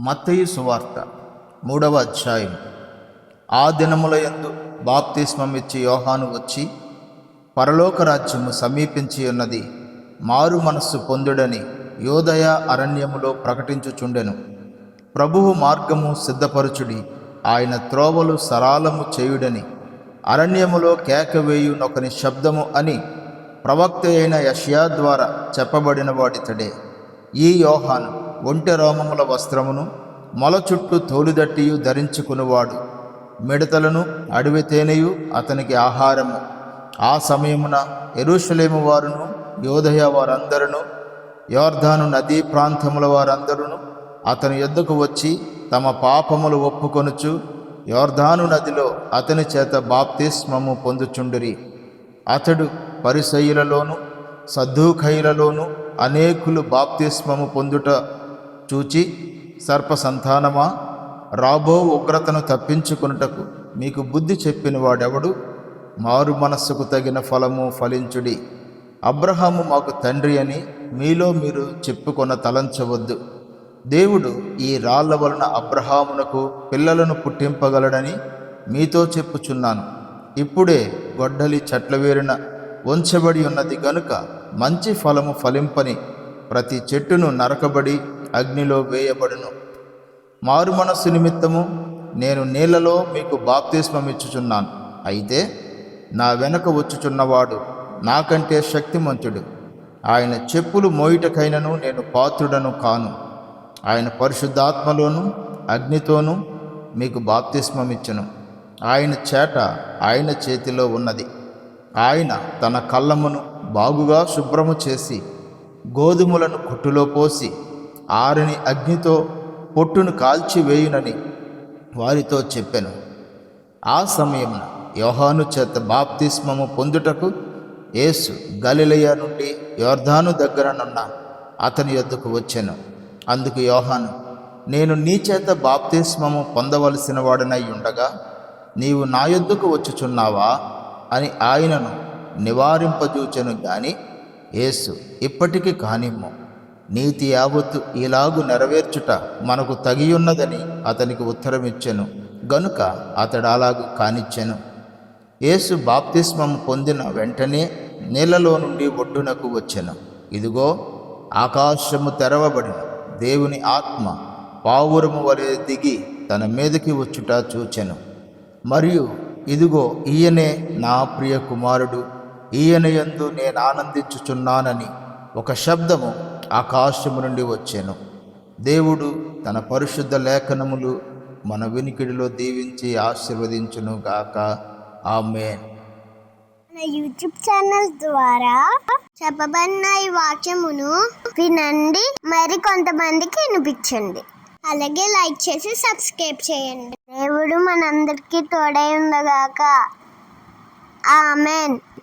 మత్తయి సువార్త మూడవ అధ్యాయం. ఆ దినముల యందు బాప్తిస్మమిచ్చి యోహాను వచ్చి పరలోక రాజ్యము సమీపించి ఉన్నది మారు మనస్సు పొందుడని యోదయ అరణ్యములో ప్రకటించుచుండెను. ప్రభువు మార్గము సిద్ధపరచుడి ఆయన త్రోవలు సరాలము చేయుడని అరణ్యములో కేకవేయునొకని శబ్దము అని ప్రవక్త అయిన యషియా ద్వారా చెప్పబడిన వాడితడే. ఈ యోహాను ఒంటె రోమముల వస్త్రమును మొల చుట్టూ తోలుదట్టియు ధరించుకునివాడు. మిడతలను అడవి తేనెయు అతనికి ఆహారము. ఆ సమయమున ఎరుషలేము వారును యోధయ వారందరును యోర్ధాను నదీ ప్రాంతముల వారందరూ అతని యొద్దకు వచ్చి తమ పాపములు ఒప్పుకొనుచు యోర్ధాను నదిలో అతని చేత బాప్తిస్మము పొందుచుండిరి. అతడు పరిసయులలోను సద్దూఖయులలోను అనేకులు బాప్తిస్మము పొందుట చూచి సర్ప సంతానమా రాబో ఉగ్రతను తప్పించుకొనుటకు మీకు బుద్ధి చెప్పిన వాడెవడు మారు మనస్సుకు తగిన ఫలము ఫలించుడి. అబ్రహాము మాకు తండ్రి అని మీలో మీరు చెప్పుకొన తలంచవద్దు. దేవుడు ఈ రాళ్ళ వలన అబ్రహామునకు పిల్లలను పుట్టింపగలడని మీతో చెప్పుచున్నాను. ఇప్పుడే గొడ్డలి చెట్ల వేరిన ఉంచబడి ఉన్నది గనుక మంచి ఫలము ఫలింపని ప్రతి చెట్టును నరకబడి అగ్నిలో వేయబడును. మారు మనస్సు నిమిత్తము నేను నీళ్ళలో మీకు బాప్తిస్మమిచ్చుచున్నాను అయితే నా వెనక వచ్చుచున్నవాడు నాకంటే శక్తిమంతుడు. ఆయన చెప్పులు మోయుటకైనను నేను పాత్రుడను కాను. ఆయన పరిశుద్ధాత్మలోను అగ్నితోనూ మీకు బాప్తిస్మమిచ్చును ఆయన చేట ఆయన చేతిలో ఉన్నది. ఆయన తన కళ్ళమును బాగుగా శుభ్రము చేసి గోధుమలను కుట్టులో పోసి ఆరుని అగ్నితో పొట్టును కాల్చివేయునని వారితో చెప్పెను. ఆ సమయమున యోహాను చేత బాప్తిస్మము పొందుటకు యేసు గలిలయ నుండి యోర్ధాను దగ్గరనున్న అతని యొద్దకు వచ్చాను. అందుకు యోహాను నేను నీ చేత బాప్తిస్మము పొందవలసిన వాడనై ఉండగా నీవు నా యొద్దకు వచ్చుచున్నావా? అని ఆయనను నివారింపజూచెను గాని యేసు ఇప్పటికీ కానిమ్ము. నీతి యావత్తు ఇలాగు నెరవేర్చుట మనకు తగియున్నదని అతనికి ఉత్తరమిచ్చెను. గనుక అతడు అలాగు కానిచ్చెను. యేసు బాప్తిస్మం పొందిన వెంటనే నీళ్ళలో నుండి ఒడ్డునకు వచ్చెను. ఇదిగో ఆకాశము తెరవబడిన దేవుని ఆత్మ పావురము వలె దిగి తన మీదకి వచ్చుట చూచెను. మరియు ఇదిగో ఈయనే నా ప్రియ కుమారుడు ఈయన యందు నేను ఆనందించుచున్నానని ఒక శబ్దము ఆకాశము నుండి వచ్చాను. దేవుడు తన పరిశుద్ధ లేఖనములు మన వినికిడిలో దీవించి ఆశీర్వదించును గాక. ఆమె మన యూట్యూబ్ ఛానల్ ద్వారా చెప్పబడిన ఈ వాక్యమును వినండి మరి కొంతమందికి వినిపించండి. అలాగే లైక్ చేసి సబ్స్క్రైబ్ చేయండి. దేవుడు మనందరికీ తోడై ఉండగాక. ఆమెన్.